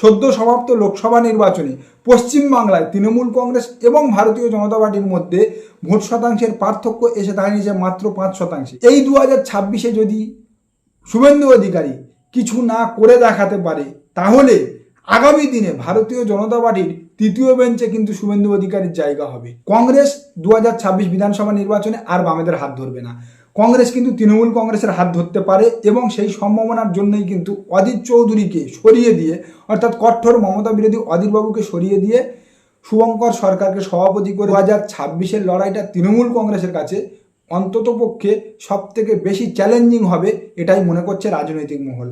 সদ্য সমাপ্ত লোকসভা নির্বাচনে পশ্চিমবাংলায় তৃণমূল কংগ্রেস এবং ভারতীয় জনতা পার্টির মধ্যে ভোট শতাংশের পার্থক্য এসে দাঁড়িয়েছে মাত্র পাঁচ শতাংশে। এই দু হাজার ছাব্বিশে যদি শুভেন্দু অধিকারী কিছু না করে দেখাতে পারে, তাহলে আগামী দিনে ভারতীয় জনতা পার্টির তৃতীয় বেঞ্চে কিন্তু শুভেন্দু অধিকারীর জায়গা হবে। কংগ্রেস দু হাজার ছাব্বিশ বিধানসভা নির্বাচনে আর বামেদের হাত ধরবে না। কংগ্রেস কিন্তু তৃণমূল কংগ্রেসের হাত ধরতে পারে এবং সেই সম্ভাবনার জন্যই কিন্তু অদিত চৌধুরীকে সরিয়ে দিয়ে, অর্থাৎ কঠোর মমতা বিরোধী অধীরবাবুকে সরিয়ে দিয়ে শুভঙ্কর সরকারকে সভাপতি করে দু হাজার ছাব্বিশের লড়াইটা তৃণমূল কংগ্রেসের কাছে অন্তত পক্ষে সব থেকে বেশি চ্যালেঞ্জিং হবে, এটাই মনে করছে রাজনৈতিক মহল।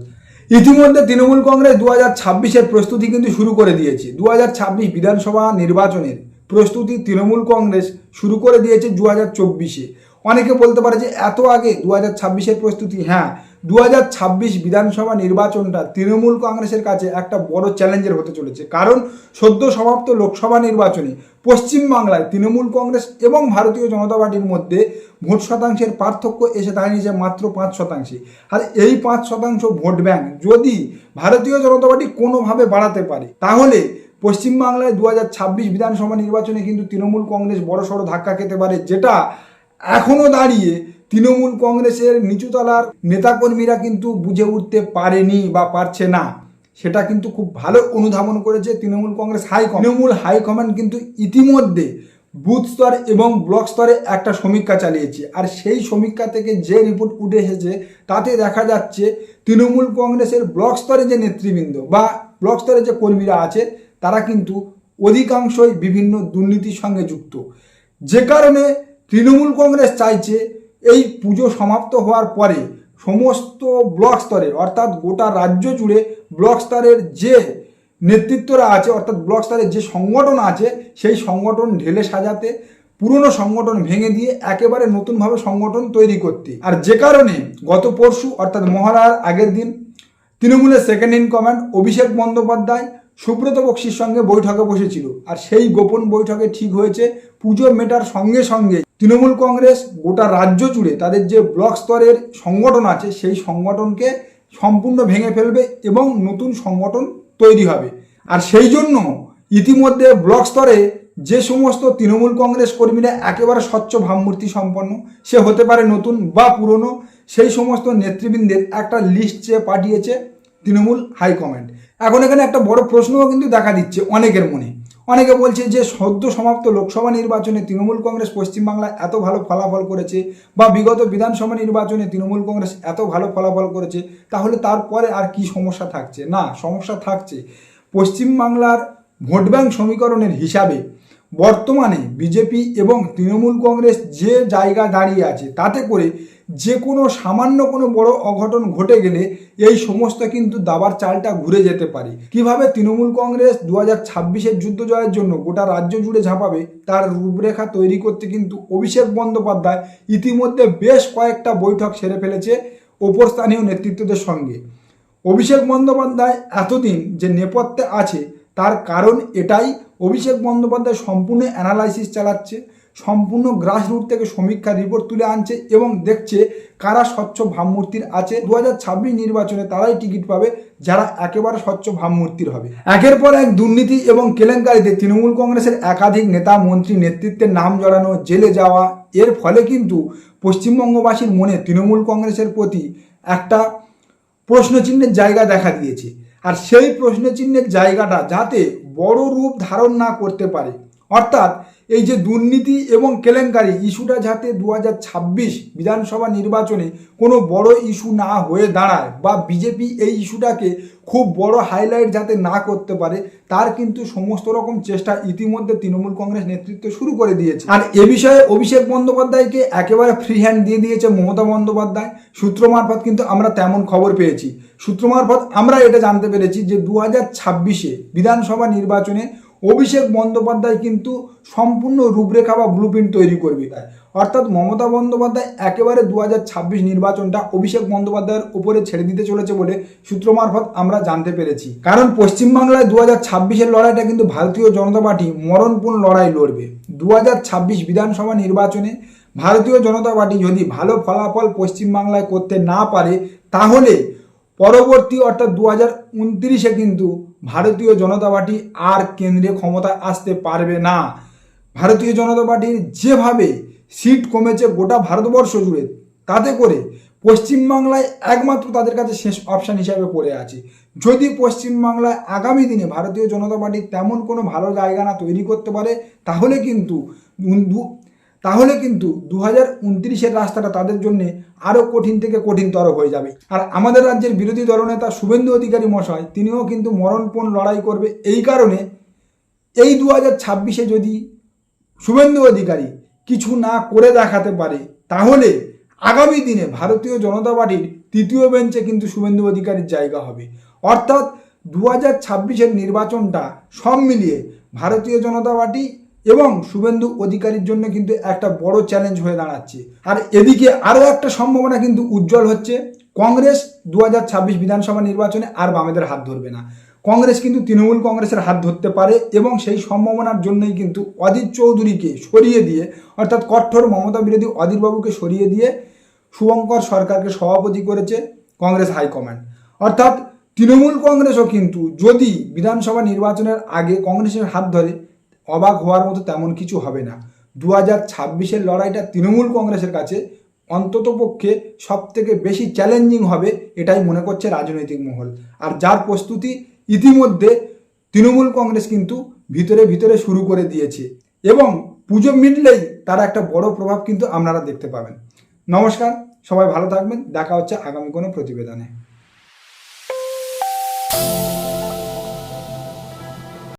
ইতিমধ্যে তৃণমূল কংগ্রেস দু হাজার ছাব্বিশের প্রস্তুতি কিন্তু শুরু করে দিয়েছে। দু হাজার ছাব্বিশ বিধানসভা নির্বাচনের প্রস্তুতি তৃণমূল কংগ্রেস শুরু করে দিয়েছে দু হাজার চব্বিশে। অনেকে বলতে পারে যে এত আগে দু হাজার ছাব্বিশের প্রস্তুতি হ্যাঁ দু হাজার ছাব্বিশ বিধানসভা নির্বাচনটা তৃণমূল কংগ্রেসের কাছে একটা বড় চ্যালেঞ্জের হতে চলেছে। কারণ সদ্য সমাপ্ত লোকসভা নির্বাচনে পশ্চিমবাংলায় তৃণমূল কংগ্রেস এবং ভারতীয় জনতা পার্টির মধ্যে ভোট শতাংশের পার্থক্য এসে দাঁড়িয়েছে মাত্র পাঁচ শতাংশে। আর এই পাঁচ শতাংশ ভোট ব্যাংক যদি ভারতীয় জনতা পার্টি কোনোভাবে বাড়াতে পারে, তাহলে পশ্চিমবাংলায় দু হাজার ছাব্বিশ বিধানসভা নির্বাচনে কিন্তু তৃণমূল কংগ্রেস বড় সড়ো ধাক্কা খেতে পারে, যেটা এখনও দাঁড়িয়ে তৃণমূল কংগ্রেসের নিচুতলার নেতাকর্মীরা কিন্তু বুঝে উঠতে পারেনি বা পারছে না। সেটা কিন্তু খুব ভালো অনুধাবন করেছে Trinamool Congress high Trinamool high command কিন্তু ইতিমধ্যে বুথ স্তর এবং ব্লক স্তরে একটা সমীক্ষা চালিয়েছে। আর সেই সমীক্ষা থেকে যে রিপোর্ট উঠে এসেছে, তাতে দেখা যাচ্ছে তৃণমূল কংগ্রেসের ব্লক স্তরে যে নেতৃবৃন্দ বা ব্লক স্তরে যে কর্মীরা আছে, তারা কিন্তু অধিকাংশই বিভিন্ন দুর্নীতির সঙ্গে যুক্ত। যে কারণে তৃণমূল কংগ্রেস চাইছে এই পুজো সমাপ্ত হওয়ার পরে সমস্ত ব্লক স্তরে, অর্থাৎ গোটা রাজ্য জুড়ে ব্লক স্তরের যে নেতৃত্বরা আছে, অর্থাৎ ব্লক স্তরের যে সংগঠন আছে, সেই সংগঠন ঢেলে সাজাতে, পুরনো সংগঠন ভেঙে দিয়ে একেবারে নতুনভাবে সংগঠন তৈরি করতে। আর যে কারণে গত পরশু, অর্থাৎ মহারার আগের দিন, তৃণমূলের second in command Abhishek Bandyopadhyay Subrata বক্সির সঙ্গে বৈঠকে বসেছিল। আর সেই গোপন বৈঠকে ঠিক হয়েছে পুজো মেটার সঙ্গে সঙ্গে। তৃণমূল কংগ্রেস গোটা রাজ্য জুড়ে তাদের যে ব্লক স্তরের সংগঠন আছে, সেই সংগঠনকে সম্পূর্ণ ভেঙে ফেলবে এবং নতুন সংগঠন তৈরি হবে। আর সেই জন্য ইতিমধ্যে ব্লক স্তরে যে সমস্ত তৃণমূল কংগ্রেস কর্মীরা একেবারে স্বচ্ছ ভাবমূর্তি সম্পন্ন, সে হতে পারে নতুন বা পুরনো, সেই সমস্ত নেতৃবৃন্দের একটা লিস্ট চেয়ে পাঠিয়েছে তৃণমূল হাইকমান্ড। এখন এখানে একটা বড় প্রশ্নও কিন্তু দেখা দিচ্ছে অনেকের মনে। অনেকে বলছে যে সদ্য সমাপ্ত লোকসভা নির্বাচনে তৃণমূল কংগ্রেস পশ্চিমবাংলায় এত ভালো ফলাফল করেছে বা বিগত বিধানসভা নির্বাচনে তৃণমূল কংগ্রেস এত ভালো ফলাফল করেছে, তাহলে তারপরে আর কি সমস্যা থাকছে? না, সমস্যা থাকছে পশ্চিমবাংলার ভোট ব্যাংক সমীকরণের হিসাবে বর্তমানে বিজেপি এবং তৃণমূল কংগ্রেস যে জায়গা দাঁড়িয়ে আছে, তাতে করে যে কোনো সামান্য কোনো বড় অঘটন ঘটে গেলে এই সমস্ত কিন্তু দাবার চালটা ঘুরে যেতে পারে। কীভাবে তৃণমূল কংগ্রেস দু হাজার ছাব্বিশের যুদ্ধ জয়ের জন্য গোটা রাজ্য জুড়ে ঝাঁপাবে, তার রূপরেখা তৈরি করতে কিন্তু অভিষেক বন্দ্যোপাধ্যায় ইতিমধ্যে বেশ কয়েকটা বৈঠক সেরে ফেলেছে ওপর স্থানীয় নেতৃত্বদের সঙ্গে। অভিষেক বন্দ্যোপাধ্যায় এতদিন যে নেপথ্যে আছে, তার কারণ এটাই। অভিষেক বন্দ্যোপাধ্যায় সম্পূর্ণ অ্যানালাইসিস চালাচ্ছে সম্পূর্ণ গ্রাসরুট থেকে সমীক্ষার রিপোর্ট তুলে আনছে এবং দেখছে কারা স্বচ্ছ ভাবমূর্তির আছে। দু হাজার ছাব্বিশ নির্বাচনে তারাই টিকিট পাবে যারা একেবারে স্বচ্ছ ভাবমূর্তির হবে। একের পর এক দুর্নীতি এবং কেলেঙ্কারিতে তৃণমূল কংগ্রেসের একাধিক নেতা, মন্ত্রী নেতৃত্বের নাম জড়ানো, জেলে যাওয়া। এর ফলে কিন্তু পশ্চিমবঙ্গবাসীর মনে তৃণমূল কংগ্রেসের প্রতি একটা প্রশ্নচিহ্নের জায়গা দেখা দিয়েছে। আর সেই প্রশ্নচিহ্নের জায়গাটা যাতে বড় রূপ ধারণ না করতে পারে অর্থাৎ এই যে দুর্নীতি এবং কেলেঙ্কারি ইস্যুটা যাতে দু হাজার ছাব্বিশ বিধানসভা নির্বাচনে কোনো বড় ইস্যু না হয়ে দাঁড়ায় বা বিজেপি এই ইস্যুটাকে খুব বড় হাইলাইট যাতে না করতে পারে, তার কিন্তু সমস্ত রকম চেষ্টা ইতিমধ্যে তৃণমূল কংগ্রেস নেতৃত্ব শুরু করে দিয়েছে। আর এ বিষয়ে অভিষেক বন্দ্যোপাধ্যায়কে একেবারে ফ্রি হ্যান্ড দিয়ে দিয়েছে মমতা বন্দ্যোপাধ্যায়। সূত্র মারফত কিন্তু আমরা তেমন খবর পেয়েছি। সূত্র মারফত আমরা এটা জানতে পেরেছি যে দু হাজার বিধানসভা নির্বাচনে অভিষেক বন্দ্যোপাধ্যায় কিন্তু সম্পূর্ণ রূপরেখা বা ব্লুপ্রিন্ট তৈরি করবে। তাই অর্থাৎ মমতা বন্দ্যোপাধ্যায় একেবারে দু হাজার ছাব্বিশ নির্বাচনটা অভিষেক বন্দ্যোপাধ্যায়ের উপরে ছেড়ে দিতে চলেছে বলে সূত্র মারফত আমরা জানতে পেরেছি। কারণ পশ্চিমবাংলায় দু হাজার ছাব্বিশের লড়াইটা কিন্তু ভারতীয় জনতা পার্টি মরণপূর্ণ লড়াই লড়বে। দু হাজার ছাব্বিশ বিধানসভা নির্বাচনে ভারতীয় জনতা পার্টি যদি ভালো ফলাফল পশ্চিমবাংলায় করতে না পারে, তাহলে পরবর্তী অর্থাৎ দু হাজার কিন্তু ভারতীয় জনতা পার্টি আর কেন্দ্রে ক্ষমতায় আসতে পারবে না। ভারতীয় জনতা পার্টির যেভাবে সিট কমেছে গোটা ভারতবর্ষ জুড়ে, তাতে করে পশ্চিমবাংলায় একমাত্র তাদের কাছে শেষ অপশান হিসাবে পড়ে আছে। যদি পশ্চিমবাংলায় আগামী দিনে ভারতীয় জনতা পার্টি তেমন কোনো ভালো জায়গা না তৈরি করতে পারে, তাহলে কিন্তু তাহলে কিন্তু দু হাজার উনত্রিশের রাস্তাটা তাদের জন্য আরও কঠিন থেকে কঠিনতর হয়ে যাবে। আর আমাদের রাজ্যের বিরোধী দলনেতা শুভেন্দু অধিকারী মশাই, তিনিও কিন্তু মরণপণ লড়াই করবে এই কারণে এই দু হাজার ছাব্বিশে যদি শুভেন্দু অধিকারী কিছু না করে দেখাতে পারে, তাহলে আগামী দিনে ভারতীয় জনতা পার্টির তৃতীয় বেঞ্চে কিন্তু শুভেন্দু অধিকারীর জায়গা হবে। অর্থাৎ দু হাজার নির্বাচনটা সব মিলিয়ে ভারতীয় জনতা পার্টি এবং শুভেন্দু অধিকারীর জন্য কিন্তু একটা বড় চ্যালেঞ্জ হয়ে দাঁড়াচ্ছে। আর এদিকে আরও একটা সম্ভাবনা কিন্তু উজ্জ্বল হচ্ছে। কংগ্রেস দু হাজার ছাব্বিশ বিধানসভা নির্বাচনে আর বামেদের হাত ধরবে না। কংগ্রেস কিন্তু তৃণমূল কংগ্রেসের হাত ধরতে পারে এবং সেই সম্ভাবনার জন্যই কিন্তু অদিত চৌধুরীকে সরিয়ে দিয়ে, অর্থাৎ কঠোর মমতা বিরোধী অধীরবাবুকে সরিয়ে দিয়ে শুভঙ্কর সরকারকে সভাপতি করেছে কংগ্রেস হাইকমান্ড অর্থাৎ তৃণমূল কংগ্রেসও কিন্তু যদি বিধানসভা নির্বাচনের আগে কংগ্রেসের হাত ধরে অবাক হওয়ার মতো তেমন কিছু হবে না। দু হাজার ছাব্বিশের লড়াইটা তৃণমূল কংগ্রেসের কাছে অন্তত পক্ষে সব থেকে বেশি চ্যালেঞ্জিং হবে এটাই মনে করছে রাজনৈতিক মহল। আর যার প্রস্তুতি ইতিমধ্যে তৃণমূল কংগ্রেস কিন্তু ভিতরে ভিতরে শুরু করে দিয়েছে। এবং পুজো মিটলেই তার একটা বড় প্রভাব কিন্তু আপনারা দেখতে পাবেন। নমস্কার, সবাই ভালো থাকবেন। দেখা হচ্ছে আগামী কোনো প্রতিবেদনে।